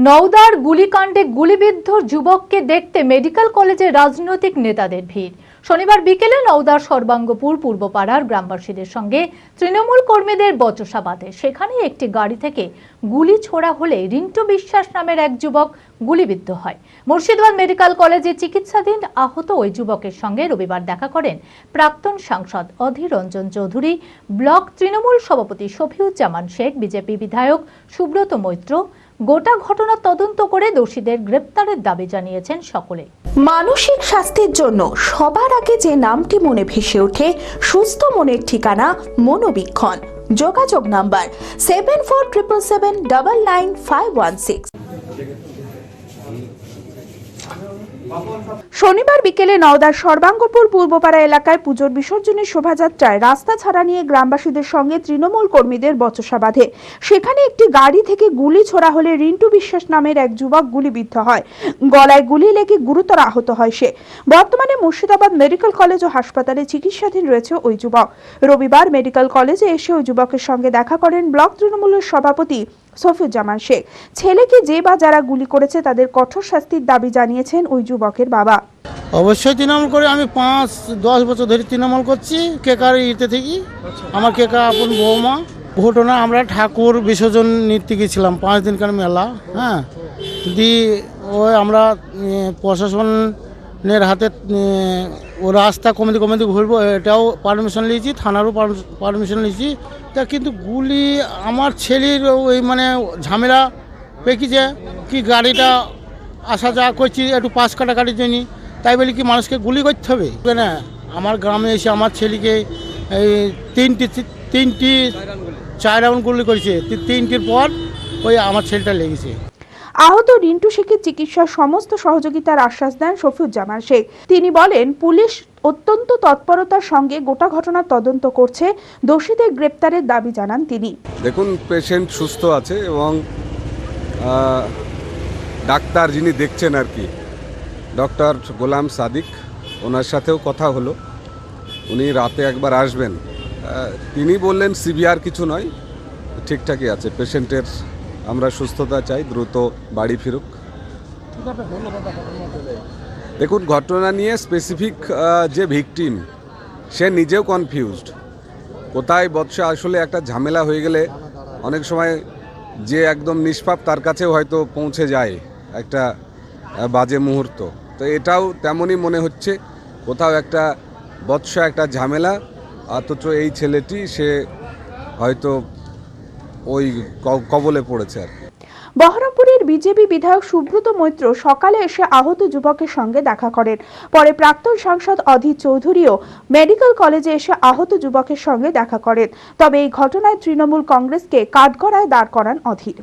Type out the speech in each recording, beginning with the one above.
নওদার গুলিকাণ্ডে গুলিবিদ্ধ যুবককে দেখতে মেডিকেল কলেজে রাজনৈতিক নেতাদের ভিড়। শনিবার বিকেলে নওদার সর্বাঙ্গপুর পূর্বপাড়ার গ্রামবাসীদের সঙ্গে তৃণমূল কর্মীদের বচসা বাঁধে সেখানে একটি গাড়ি থেকে গুলি ছোড়া হলে রিন্টু বিশ্বাস নামের এক যুবক গুলিবিদ্ধ হয়। মুর্শিদাবাদ মেডিকেল কলেজে চিকিৎসাধীন আহত ওই যুবকের সঙ্গে রবিবার দেখা করেন প্রাক্তন সাংসদ অধীর রঞ্জন চৌধুরী, ব্লক তৃণমূল সভাপতি শফিউজ্জামান শেখ, বিজেপি বিধায়ক সুব্রত মৈত্র। গোটা ঘটনা তদন্ত করে দোষীদের গ্রেপ্তারের দাবি জানিয়েছেন সকলে। মানসিক স্বাস্থ্যের জন্য সবার আগে যে নামটি মনে ভেসে ওঠে, সুস্থ মনের ঠিকানা মনোবীক্ষণ। যোগাযোগ number seven four triple seven double nine five one six শনিবার বিকেলে নওদার সর্বাঙ্গপুর পূর্বপাড়া এলাকায় পুজোর বিসর্জনের শোভাযাত্রায় রাস্তা ছাড়া নিয়ে গ্রামবাসীদের সঙ্গে তৃণমূল কর্মীদের বচসা বাঁধে। সেখানে একটি গাড়ি থেকে গুলি ছোড়া হলে রিন্টু বিশ্বাস নামের এক যুবক গুলিবিদ্ধ হয়। গলায় গুলি লেগে গুরুতর আহত হয় সে। বর্তমানে মুর্শিদাবাদ মেডিকেল কলেজ ও হাসপাতালে চিকিৎসাধীন রয়েছে ওই যুবক। রবিবার মেডিকেল কলেজে এসে ওই যুবকের সঙ্গে দেখা করেন ব্লক তৃণমূলের সভাপতি সফিউজ্জামান শেখ। ছেলেকে যে বা যারা গুলি করেছে তাদের কঠোর শাস্তির দাবি জানিয়েছেন ওই যুবকের বাবা। অবশ্যই তৃণমূল করে আমি পাঁচ দশ বছর ধরে তৃণমূল করছি। কেকার ইতে থেকে? আমার কেকা আপন বৌমা। ঘটনা আমরা ঠাকুর বিসর্জন নিতে গেছিলাম পাঁচ দিনকার মেলা হ্যাঁ। দি ওই আমরা প্রশাসনের হাতে রাস্তা কমিটি কমিটি ঘুরবো, এটাও পারমিশন নিয়েছি, থানারও পারমিশন নিয়েছি। তা কিন্তু গুলি আমার ছেলের ওই মানে ঝামেলা পেকিছে, কি গাড়িটা আসা যাওয়া করছি একটু পাশ কাটা কাটাকাটির জন্য। তাই বলি কি মানুষকে গুলি করতে হবে। না আমার গ্রামে এসে আমার ছেলেকে এই তিনটি তিনটি চার রাউন্ড গুলি করেছে। তিনটির পর ওই আমার ছেলেটা লেগেছে। আহত রিন্টু শেখের চিকিৎসার সমস্ত সহযোগিতার আশ্বাস দেন শফিউজ্জামান শেখ। তিনি বলেন, পুলিশ অত্যন্ত তৎপরতার সঙ্গে গোটা ঘটনার তদন্ত করছে। দোষীদের গ্রেপ্তারের দাবি জানান তিনি। দেখুন পেশেন্ট সুস্থ আছে এবং ডাক্তার যিনি দেখছেন আর কি, ডক্টর গোলাম সাদিক, ওনার সাথেও কথা হলো। উনি রাতে একবার আসবেন। তিনি বললেন সিভিয়ার কিছু নয়, ঠিকঠাকই আছে পেশেন্টের আমরা সুস্থতা চাই, দ্রুত বাড়ি ফিরুক। দেখুন, ঘটনা নিয়ে স্পেসিফিক যে ভিকটিম সে নিজেও কনফিউজড কোথায় বৎসা আসলে একটা ঝামেলা হয়ে গেলে অনেক সময় যে একদম নিষ্পাপ তার কাছেও হয়তো পৌঁছে যায় একটা বাজে মুহূর্ত। তো এটাও তেমনই মনে হচ্ছে, কোথাও একটা বৎসা একটা ঝামেলা, অথচ এই ছেলেটি সে হয়তো ওই কবলে পড়েছে আর কি। বহরমপুরের বিজেপি বিধায়ক সুব্রত মৈত্র সকালে এসে আহত যুবকের সঙ্গে দেখা করেন। পরে প্রাক্তন সাংসদ অধীর চৌধুরীও মেডিকেল কলেজে এসে আহত যুবকের সঙ্গে দেখা করেন। তবে এই ঘটনায় তৃণমূল কংগ্রেসকে কাঠগড়ায় দাঁড় করান অধীর।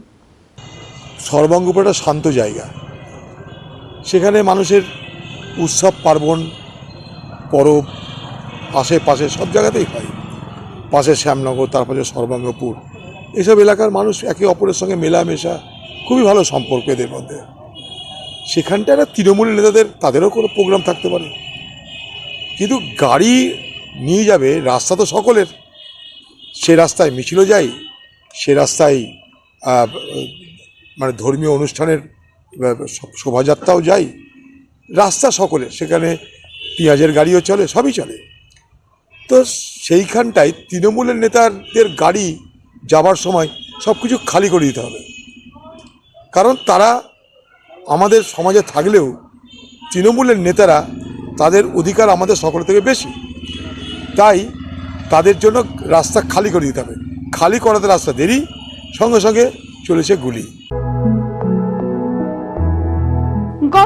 সর্বাঙ্গপুর একটা শান্ত জায়গা। সেখানে মানুষের উৎসব পার্বণ পরব আশেপাশে সব জায়গাতেই হয়। পাশে শ্যামনগর তারপরে সর্বাঙ্গপুর। এসব এলাকার মানুষ একে অপরের সঙ্গে মেলামেশা, খুবই ভালো সম্পর্ক এদের মধ্যে। সেখানটা একটা তৃণমূল নেতাদের, তাদেরও কোনো প্রোগ্রাম থাকতে পারে। কিন্তু গাড়ি নিয়ে যাবে রাস্তা তো সকলের। সে রাস্তায় মিছিলও যায়, সে রাস্তায় মানে ধর্মীয় অনুষ্ঠানের শোভাযাত্রাও যাই রাস্তা সকলের, সেখানে পেঁয়াজের গাড়িও চলে, সবই চলে। তো সেইখানটায় তৃণমূলের নেতাদের গাড়ি যাবার সময় সব কিছু খালি করে দিতে হবে। কারণ তারা আমাদের সমাজে থাকলেও তৃণমূলের নেতারা তাদের অধিকার আমাদের সকল থেকে বেশি। তাই তাদের জন্য রাস্তা খালি করে দিতে হবে। খালি করাতে রাস্তা দেরি, সঙ্গে সঙ্গে চলেছে গুলি।